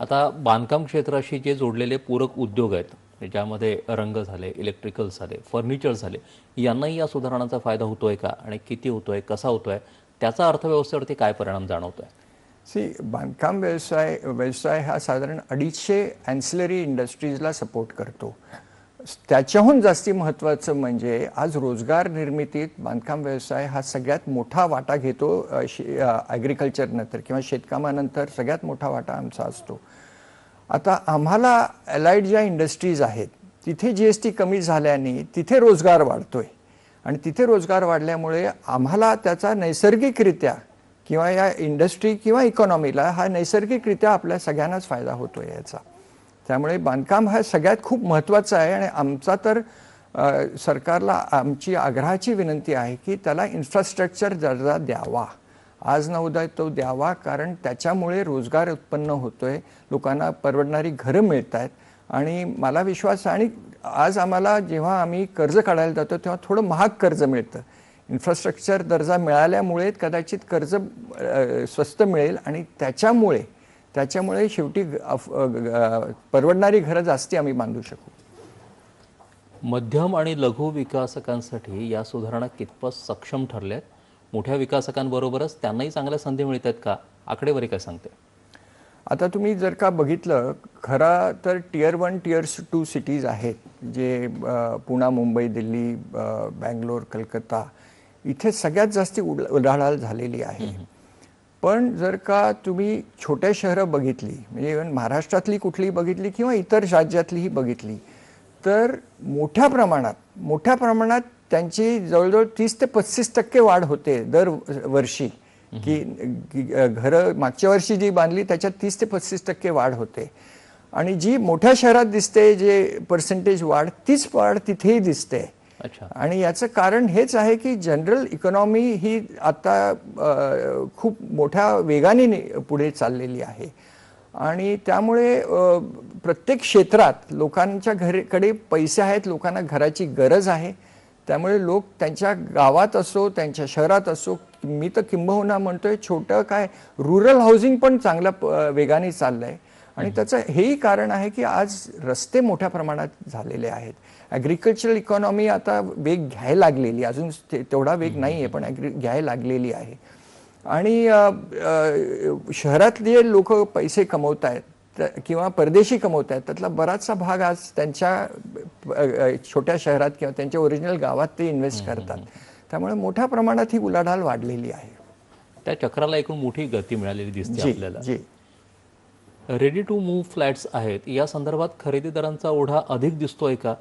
आता बांधकाम क्षेत्राशी जे जोडलेले पूरक उद्योग आहेत ज्यामध्ये रंग झाले इलेक्ट्रिकल झाले फर्निचर झाले यांनाही या सुधारणांचा फायदा होतो आहे का आणि किती होतो आहे कसा होतो आहे त्याचा अर्थव्यवस्थेवरती काय परिणाम जाणवतो आहे सी बांधकाम व्यवसाय व्यवसाय हा साधारण अडीचशे अँसिलरी इंडस्ट्रीजला सपोर्ट करतो. त्याच्याहून जास्ती महत्त्वाचं म्हणजे आज रोजगार निर्मितीत बांधकाम व्यवसाय हा सगळ्यात मोठा वाटा घेतो ॲग्रिकल्चरनंतर किंवा शेतकामानंतर सगळ्यात मोठा वाटा आमचा असतो. आता आम्हाला अलाइड ज्या इंडस्ट्रीज आहेत तिथे जी एस टी कमी झाल्याने तिथे रोजगार वाढतो आहे आणि तिथे रोजगार वाढल्यामुळे आम्हाला त्याचा नैसर्गिकरित्या किंवा या इंडस्ट्री किंवा इकॉनॉमीला हा नैसर्गिकरित्या आपल्या सगळ्यांनाच फायदा होतो याचा. त्यामुळे बांधकाम हा सगळ्यात खूप महत्त्वाचा आहे आणि आमचा तर सरकारला आमची आग्रहाची विनंती आहे की त्याला इन्फ्रास्ट्रक्चर दर्जा द्यावा. आज न उद्या तो द्यावा कारण त्याच्यामुळे रोजगार उत्पन्न होतो आहे लोकांना परवडणारी घरं मिळत आहेत आणि मला विश्वास आहे आणि आज आम्हाला जेव्हा आम्ही कर्ज काढायला जातो तेव्हा थोडं महाग कर्ज मिळतं. इन्फ्रास्ट्रक्चर दर्जा मिळाल्यामुळे कदाचित कर्ज स्वस्त मिळेल आणि त्याच्यामुळे त्याच्यामुळे शेवटी परवडणारी घरं जास्ती आम्ही बांधू शकू. मध्यम आणि लघु विकासकांसाठी या सुधारणा कितपत सक्षम ठरल्यात? मोठ्या विकासकांबरोबरच त्यांनाही चांगल्या संधी मिळत आहेत का? आकडेवारी काय सांगते? आता तुम्ही जर का बघितलं खरा तर tier one tier two cities आहेत जे पुणा मुंबई दिल्ली बँगलोर कलकत्ता इथे सगळ्यात जास्ती उड- उलाढाल झालेली आहे. पण जर का तुम्ही छोट्या शहरं बघितली म्हणजे इव्हन महाराष्ट्रातली कुठलीही बघितली किंवा इतर राज्यातलीही बघितली तर मोठ्या प्रमाणात मोठ्या प्रमाणात त्यांची जवळजवळ तीस ते पस्तीस टक्के वाढ होते दर वर्षी. की घरं मागच्या वर्षी जी बांधली त्याच्यात तीस ते पस्तीस टक्के वाढ होते. आणि जी मोठ्या शहरात दिसते जे पर्सेंटेज वाढ तीच वाढ तिथेही दिसते. आणि याचं कारण हेच आहे की जनरल इकॉनॉमी ही आता खूप मोठ्या वेगाने पुढे चाललेली आहे. आणि त्यामुळे प्रत्येक क्षेत्रात लोकांच्या घरीकडे पैसे आहेत लोकांना घराची गरज आहे. त्यामुळे लोक त्यांच्या गावात असो त्यांच्या शहरात असो मी तर किंबहुना म्हणतोय छोटं काय रुरल हाऊसिंग पण चांगल्या वेगाने चाललं आहे आणि त्याचं हेही कारण आहे की आज रस्ते मोठ्या प्रमाणात झालेले आहेत. ॲग्रिकल्चरल इकॉनॉमी आता वेग घ्यायला लागलेली अजून तेवढा वेग नाही आहे पण ॲग्री घ्यायला लागलेली आहे. आणि शहरातले लोक पैसे कमवत आहेत किंवा परदेशी कमवत आहेत त्यातला बराचसा भाग आज त्यांच्या छोट्या शहरात किंवा त्यांच्या ओरिजिनल गावात ते इन्व्हेस्ट करतात. त्यामुळे मोठ्या प्रमाणात ही उलाढाल वाढलेली आहे. त्या चक्राला एकूण मोठी गती मिळालेली दिसते आपल्याला. रेडी टू मूव्ह फ्लॅट्स आहेत. या संदर्भात खरेदीदारांचा ओढा अधिक दिसतोय का?